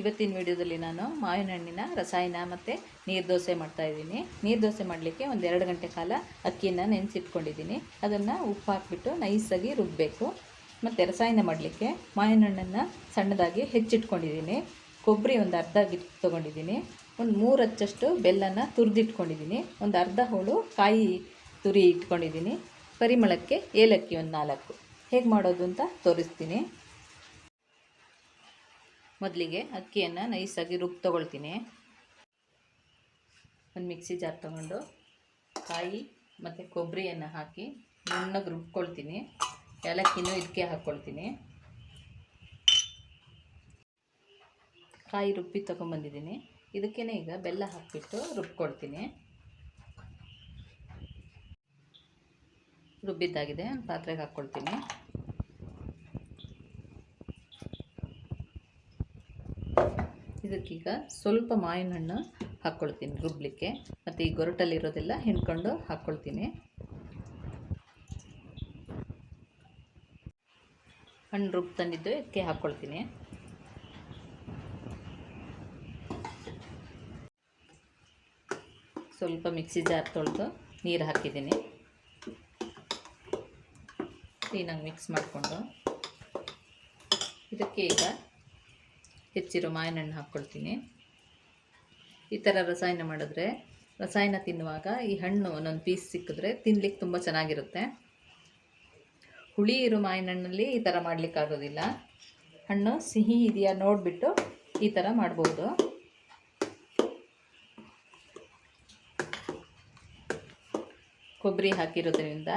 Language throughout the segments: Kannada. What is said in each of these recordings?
ಇವತ್ತಿನ ವಿಡಿಯೋದಲ್ಲಿ ನಾನು ಮಾವಿನ ಹಣ್ಣಿನ ರಸಾಯನ ಮತ್ತು ನೀರು ದೋಸೆ ಮಾಡ್ತಾಯಿದ್ದೀನಿ ನೀರು ದೋಸೆ ಮಾಡಲಿಕ್ಕೆ ಒಂದು ಎರಡು ಗಂಟೆ ಕಾಲ ಅಕ್ಕಿಯನ್ನು ನೆನೆಸಿಟ್ಕೊಂಡಿದ್ದೀನಿ. ಅದನ್ನು ಉಪ್ಪು ಹಾಕ್ಬಿಟ್ಟು ನೈಸಾಗಿ ರುಬ್ಬಬೇಕು ಮತ್ತು ರಸಾಯನ ಮಾಡಲಿಕ್ಕೆ ಮಾವಿನ ಹಣ್ಣನ್ನು ಸಣ್ಣದಾಗಿ ಹೆಚ್ಚಿಟ್ಕೊಂಡಿದ್ದೀನಿ. ಕೊಬ್ಬರಿ ಒಂದು ಅರ್ಧ ಗಿಟ್ಟು ತೊಗೊಂಡಿದ್ದೀನಿ. ಒಂದು ಮೂರು ಹಚ್ಚಷ್ಟು ಬೆಲ್ಲನ ತುರಿದಿಟ್ಕೊಂಡಿದ್ದೀನಿ. ಒಂದು ಅರ್ಧ ಹೋಳು ಕಾಯಿ ತುರಿ ಇಟ್ಕೊಂಡಿದ್ದೀನಿ. ಪರಿಮಳಕ್ಕೆ ಏಲಕ್ಕಿ ಒಂದು ನಾಲ್ಕು. ಹೇಗೆ ಮಾಡೋದು ಅಂತ ತೋರಿಸ್ತೀನಿ. ಮೊದಲಿಗೆ ಅಕ್ಕಿಯನ್ನು ನೈಸಾಗಿ ರುಬ್ಬಿ ತೊಗೊಳ್ತೀನಿ. ಒಂದು ಮಿಕ್ಸಿ ಜಾರ್ ತೊಗೊಂಡು ಕಾಯಿ ಮತ್ತು ಕೊಬ್ಬರಿಯನ್ನು ಹಾಕಿ ನುಣ್ಣಗೆ ರುಬ್ಕೊಳ್ತೀನಿ. ಏಲಕ್ಕಿನೂ ಇದಕ್ಕೆ ಹಾಕ್ಕೊಳ್ತೀನಿ ಕಾಯಿ ರುಬ್ಬಿ ತೊಗೊಂಬಂದಿದ್ದೀನಿ. ಇದಕ್ಕೇ ಈಗ ಬೆಲ್ಲ ಹಾಕಿಬಿಟ್ಟು ರುಬ್ಕೊಳ್ತೀನಿ. ರುಬ್ಬಿದ್ದಾಗಿದೆ ಪಾತ್ರೆಗೆ ಹಾಕ್ಕೊಳ್ತೀನಿ ಇದಕ್ಕೀಗ ಸ್ವಲ್ಪ ಮಾವಿನ ಹಣ್ಣು ಹಾಕ್ಕೊಳ್ತೀನಿ ರುಬ್ಲಿಕ್ಕೆ. ಮತ್ತು ಈ ಗೊರಟಲ್ಲಿರೋದೆಲ್ಲ ಹಿಂಡ್ಕೊಂಡು ಹಾಕ್ಕೊಳ್ತೀನಿ. ಹಣ್ಣು ರುಬ್ ತಂದಿದ್ದು ಇದಕ್ಕೆ ಹಾಕ್ಕೊಳ್ತೀನಿ. ಸ್ವಲ್ಪ ಮಿಕ್ಸಿ ಜಾರ್ ತೊಳೆದು ನೀರು ಹಾಕಿದ್ದೀನಿ. ಕ್ಲೀನಾಗಿ ಮಿಕ್ಸ್ ಮಾಡಿಕೊಂಡು. ಇದಕ್ಕೆ ಈಗ ಹೆಚ್ಚಿರೋ ಮಾವಿನ ಹಣ್ಣು ಹಾಕ್ಕೊಳ್ತೀನಿ. ಈ ಥರ ರಸಾಯನ ಮಾಡಿದ್ರೆ, ರಸಾಯನ ತಿನ್ನುವಾಗ ಈ ಹಣ್ಣು ಒಂದೊಂದು ಪೀಸ್ ಸಿಕ್ಕಿದ್ರೆ ತಿನ್ಲಿಕ್ಕೆ ತುಂಬ ಚೆನ್ನಾಗಿರುತ್ತೆ. ಹುಳಿ ಇರೋ ಮಾವಿನ ಹಣ್ಣಲ್ಲಿ ಈ ಥರ ಮಾಡಲಿಕ್ಕಾಗೋದಿಲ್ಲ ಹಣ್ಣು ಸಿಹಿ ಇದೆಯಾ ನೋಡಿಬಿಟ್ಟು ಈ ಥರ ಮಾಡ್ಬೋದು. ಕೊಬ್ಬರಿ ಹಾಕಿರೋದ್ರಿಂದ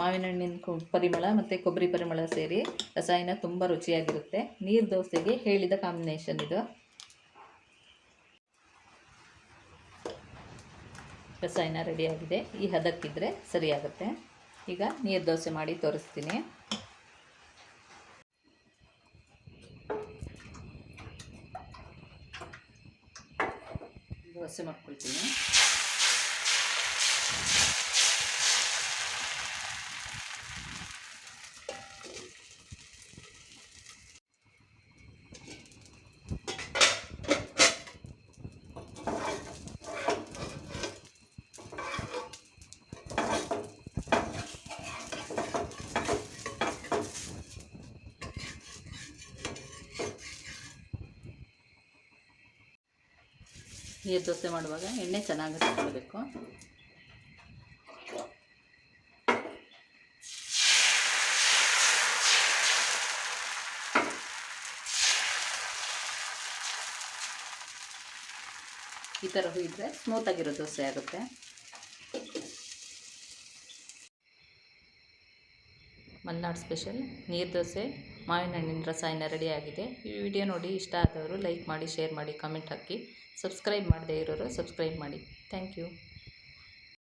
ಮಾವಿನ ಹಣ್ಣಿನ ಕೊ, ಪರಿಮಳ ಮತ್ತು ಕೊಬ್ಬರಿ ಪರಿಮಳ ಸೇರಿ ರಸಾಯನ ತುಂಬ ರುಚಿಯಾಗಿರುತ್ತೆ. ನೀರು ದೋಸೆಗೆ ಹೇಳಿದ ಕಾಂಬಿನೇಷನ್ ಇದು. ರಸಾಯನ ರೆಡಿಯಾಗಿದೆ. ಈ ಹದಕ್ಕಿದ್ರೆ ಸರಿಯಾಗುತ್ತೆ. ಈಗ ನೀರು ದೋಸೆ ಮಾಡಿ ತೋರಿಸ್ತೀನಿ. ದೋಸೆ ಮಾಡ್ಕೊಳ್ತೀನಿ. ನೀರು ದೋಸೆ ಮಾಡುವಾಗ ಎಣ್ಣೆ ಚೆನ್ನಾಗಿ ಹಚ್ಕೊಳ್ಬೇಕು ಈ ಥರ ಹುಯ್ದರೆ ಸ್ಮೂತಾಗಿರೋ ದೋಸೆ ಆಗುತ್ತೆ. ಮಲ್ನಾಡ್ ಸ್ಪೆಷಲ್ ನೀರು ದೋಸೆ, ಮಾವಿನ ಹಣ್ಣಿನ ರಸಾಯನ ರೆಡಿಯಾಗಿದೆ ಈ ವಿಡಿಯೋ ನೋಡಿ ಇಷ್ಟ ಆದವರು ಲೈಕ್ ಮಾಡಿ ಶೇರ್ ಮಾಡಿ ಕಾಮೆಂಟ್ ಹಾಕಿ. ಸಬ್ಸ್ಕ್ರೈಬ್ ಮಾಡದೇ ಇರೋರು ಸಬ್ಸ್ಕ್ರೈಬ್ ಮಾಡಿ. Thank you